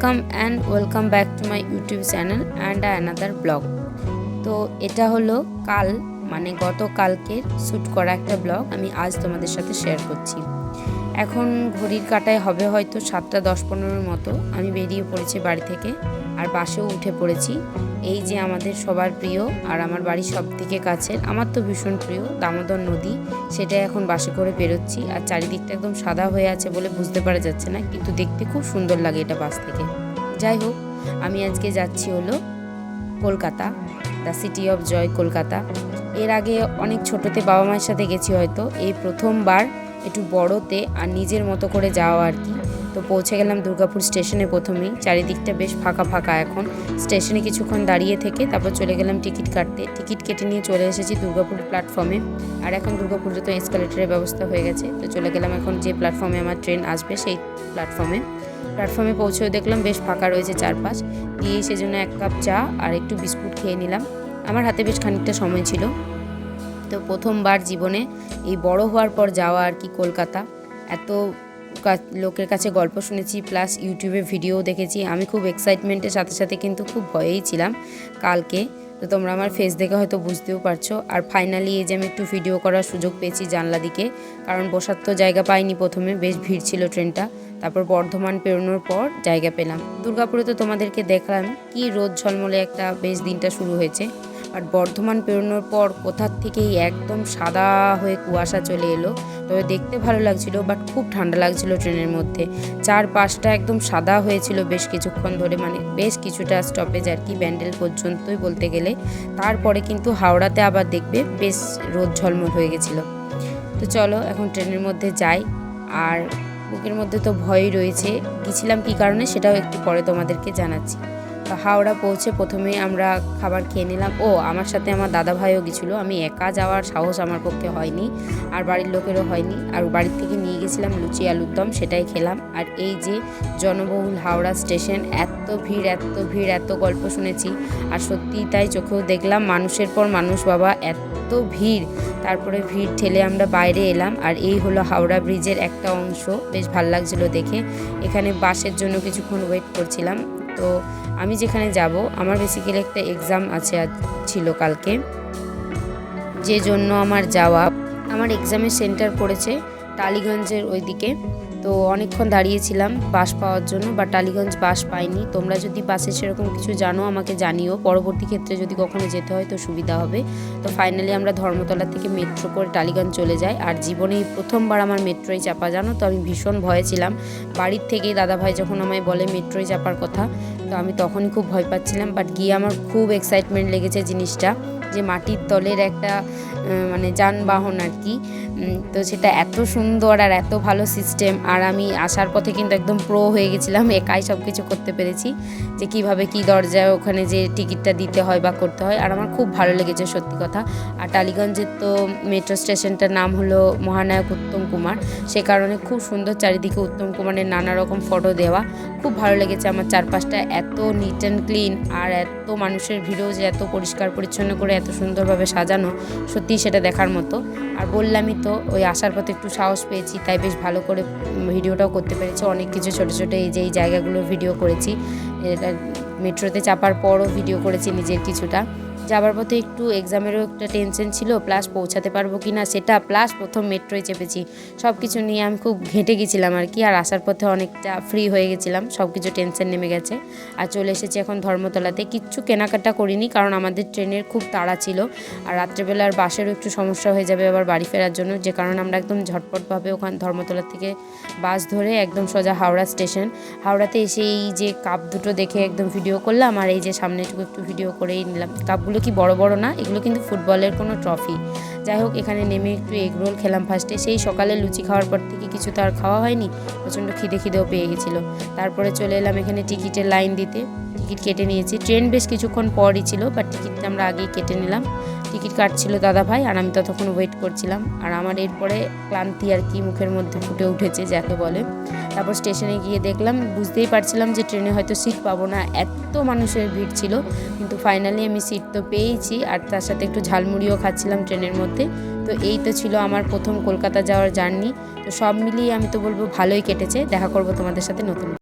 Welcome and welcome back to my YouTube channel and another blog তো এটা হলো কাল মানে গতকালকে শ্যুট করা একটা ব্লগ আমি আজ তোমাদের সাথে শেয়ার করছি। এখন ঘড়ির কাটায় হবে হয়তো সাতটা দশ পনেরোর মতো। আমি বেরিয়ে পড়েছি বাড়ি থেকে আর বাসেও উঠে পড়েছি। এই যে আমাদের সবার প্রিয় আর আমার বাড়ির সব থেকে কাছের, আমার তো ভীষণ প্রিয়, দামোদর নদী। সেটা এখন বাসে করে বেরোচ্ছি আর চারিদিকটা একদম সাদা হয়ে আছে বলে বুঝতে পারা যাচ্ছে না, কিন্তু দেখতে খুব সুন্দর লাগে এটা বাস থেকে। যাই হোক, আমি আজকে যাচ্ছি হলো Kolkata the city of joy Kolkata. এর আগে অনেক ছোটোতে বাবা মায়ের সাথে গেছি হয়তো, এই প্রথমবার একটু বড়তে আর নিজের মতো করে যাওয়া আর কি। তো পৌঁছে গেলাম দুর্গাপুর স্টেশনে প্রথমেই। চারিদিকটা বেশ ফাঁকা ফাঁকা এখন। স্টেশনে কিছুক্ষণ দাঁড়িয়ে থেকে তারপর চলে গেলাম টিকিট কাটতে। টিকিট কেটে নিয়ে চলে এসেছি দুর্গাপুর প্ল্যাটফর্মে আর এখন দুর্গাপুরে তো এসকালেটারের ব্যবস্থা হয়ে গেছে। তো চলে গেলাম এখন যে প্ল্যাটফর্মে আমার ট্রেন আসবে সেই প্ল্যাটফর্মে প্ল্যাটফর্মে পৌঁছেও দেখলাম বেশ ফাঁকা রয়েছে চারপাশ। দিয়ে সেজন্য এক কাপ চা আর একটু বিস্কুট খেয়ে নিলাম। আমার হাতে বেশ খানিকটা সময় ছিল। তো প্রথমবার জীবনে এই বড় হওয়ার পর যাওয়া আর কি কলকাতা। এত লোকের কাছে গল্প শুনেছি, প্লাস ইউটিউবে ভিডিও দেখেছি। আমি খুব এক্সাইটমেন্টের সাথে সাথে কিন্তু খুব ভয়েই ছিলাম কালকে। তো তোমরা আমার ফেস দেখে হয়তো বুঝতেও পারছ। আর ফাইনালি এই যে আমি একটু ভিডিও করার সুযোগ পেয়েছি জানলা দিকে, কারণ বসার তো জায়গা পাইনি প্রথমে, বেশ ভিড় ছিল ট্রেনটা। তারপর বর্ধমান পেরোনোর পর জায়গা পেলাম। দুর্গাপুরে তো তোমাদেরকে দেখলাম কি রোদ ঝলমলে একটা বেশ দিনটা শুরু হয়েছে। আর বর্ধমান পেরোনোর পর কোথার থেকেই একদম সাদা হয়ে কুয়াশা চলে এলো। তবে দেখতে ভালো লাগছিল বাট খুব ঠান্ডা লাগছিল ট্রেনের মধ্যে। চার পাঁচটা একদম সাদা হয়েছিল বেশ কিছুক্ষণ ধরে মানে বেশ কিছুটা স্টপেজ আর কি ব্যান্ডেল পর্যন্তই বলতে গেলে। তারপরে কিন্তু হাওড়াতে আবার দেখবে বেশ রোদ ঝলমল হয়ে গেছিল। তো চলো, এখন ট্রেনের মধ্যে যাই। আর বুকের মধ্যে তো ভয়ই রয়েছে। গেছিলাম কী কারণে সেটাও একটু পরে তোমাদেরকে জানাচ্ছি। হাওড়া পৌঁছে প্রথমে আমরা খাবার খেয়ে নিলাম। ও, আমার সাথে আমার দাদা ভাইও গেছিল। আমি একা যাওয়ার সাহস আমার পক্ষে হয়নি, আর বাড়ির লোকেরও হয়নি। আর বাড়ির থেকে নিয়ে গেছিলাম লুচি আলুর দম, সেটাই খেলাম। আর এই যে জনবহুল হাওড়া স্টেশন, এত ভিড় এত ভিড়, এত গল্প শুনেছি। আর সত্যিই তাই চোখেও দেখলাম, মানুষের পর মানুষ, বাবা, এত ভিড়। তারপরে ভিড় ঠেলে আমরা বাইরে এলাম। আর এই হলো হাওড়া ব্রিজের একটা অংশ। বেশ ভালো লাগছিল দেখে। এখানে বাসের জন্য কিছুক্ষণ ওয়েট করছিলাম। তো আমি যেখানে যাব, আমার বেসিক্যালি একটা এক্সাম আছে ছিল কালকে। যে জন্য আমার যাওয়া, আমার এক্সামের সেন্টার পড়েছে টালিগঞ্জের ওইদিকে। তো অনেকক্ষণ দাঁড়িয়েছিলাম বাস পাওয়ার জন্য বা টালিগঞ্জ বাস পাইনি। তোমরা যদি বাসে সেরকম কিছু জানো, আমাকে জানিও। পরবর্তী ক্ষেত্রে যদি কখনো যেতে হয় তো সুবিধা হবে। তো ফাইনালি আমরা ধর্মতলা থেকে মেট্রো করে টালিগঞ্জ চলে যাই। আর জীবনে প্রথমবার আমার মেট্রোয় চাপা, জানো তো? আমি ভীষণ ভয়ে ছিলাম। বাড়ির থেকেই দাদাভাই যখন আমায় বলে মেট্রোয় চাপার কথা, তো আমি তখনই খুব ভয় পাচ্ছিলাম। বাট গিয়ে আমার খুব এক্সাইটমেন্ট লেগেছে জিনিসটা। যে মাটির তলের একটা মানে যানবাহন আর কি। তো সেটা এত সুন্দর আর এত ভালো সিস্টেম আর আমি আসার পথে কিন্তু একদম প্রো হয়ে গেছিলাম, একাই সব কিছু করতে পেরেছি। যে কীভাবে কি দরজায় ওখানে যে টিকিটটা দিতে হয় বা করতে হয়। আর আমার খুব ভালো লেগেছে সত্যি কথা। আর টালিগঞ্জের তো মেট্রো স্টেশনটার নাম হলো মহানায়ক উত্তম কুমার। সে কারণে খুব সুন্দর চারিদিকে উত্তম কুমারের নানা রকম ফটো দেওয়া। খুব ভালো লেগেছে আমার চারপাশটা এত নিট অ্যান্ড ক্লিন আর এত মানুষের ভিড়ও যে এত পরিষ্কার পরিচ্ছন্ন করে এত সুন্দরভাবে সাজানো, সত্যিই সেটা দেখার মতো। আর বললামই তো, ওই আসার পথে একটু সাহস পেয়েছি, তাই বেশ ভালো করে ভিডিওটাও করতে পেরেছি। অনেক কিছু ছোটো ছোটো এই যে এই জায়গাগুলোর ভিডিও করেছি। মেট্রোতে চাপার পরও ভিডিও করেছি নিজের কিছুটা। যাবার পথে একটু এক্সামেরও একটা টেনশন ছিল প্লাস পৌঁছাতে পারব কি না সেটা প্লাস প্রথম মেট্রোয় চেপেছি। সব কিছু নিয়ে আমি খুব ঘেঁটে গেছিলাম আর কি, আর আসার পথে অনেকটা ফ্রি হয়ে গেছিলাম সব কিছু টেনশন নেমে গেছে। আর চলে এসেছি এখন ধর্মতলাতে। কিচ্ছু কেনাকাটা করিনি, কারণ আমাদের ট্রেনের খুব তাড়া ছিল, আর রাত্রেবেলার বাসেরও একটু সমস্যা হয়ে যাবে আবার বাড়ি ফেরার জন্য, যে কারণে আমরা একদম ঝটপটভাবে ওখান ধর্মতলা থেকে বাস ধরে একদম সোজা হাওড়া স্টেশন। হাওড়াতে এসে এই যে কাপ দুটো দেখে একদম ভিডিও করলাম, আর এই যে সামনেটুকু একটু ভিডিও করেই নিলাম। কাপগুলো কি বড় বড় না? এগুলো কিন্তু ফুটবলের কোনো ট্রফি। যাই হোক, এখানে নেমে একটু এগ রোল খেলাম ফার্স্টে সেই সকালে লুচি খাওয়ার পর থেকে কিছু তো আর খাওয়া হয়নি। প্রচণ্ড খিদে খিদেও পেয়ে গেছিল। তারপরে চলে এলাম এখানে টিকিটের লাইন দিতে। টিকিট কেটে নিয়েছি। ট্রেন বেশ কিছুক্ষণ পরই ছিল বাট টিকিটটা আমরা আগেই কেটে নিলাম। টিকিট কাটছিল দাদা ভাই আর আমি ততক্ষণ ওয়েট করছিলাম। আর আমার এরপরে ক্লান্তি আর কি মুখের মধ্যে ফুটে উঠেছে যাকে বলে। তারপর স্টেশনে গিয়ে দেখলাম, বুঝতেই পারছিলাম যে ট্রেনে হয়তো সিট পাবো না। এত মানুষের ভিড় ছিল, কিন্তু ফাইনালি আমি সিট তো পেয়েছি আর তার সাথে একটু ঝালমুড়িও খাচ্ছিলাম ট্রেনের মধ্যে। তো এই তো ছিল আমার প্রথম কলকাতা যাওয়ার জার্নি তো সব মিলিয়ে আমি তো বলব ভালোই কেটেছে। দেখা করব তোমাদের সাথে নতুন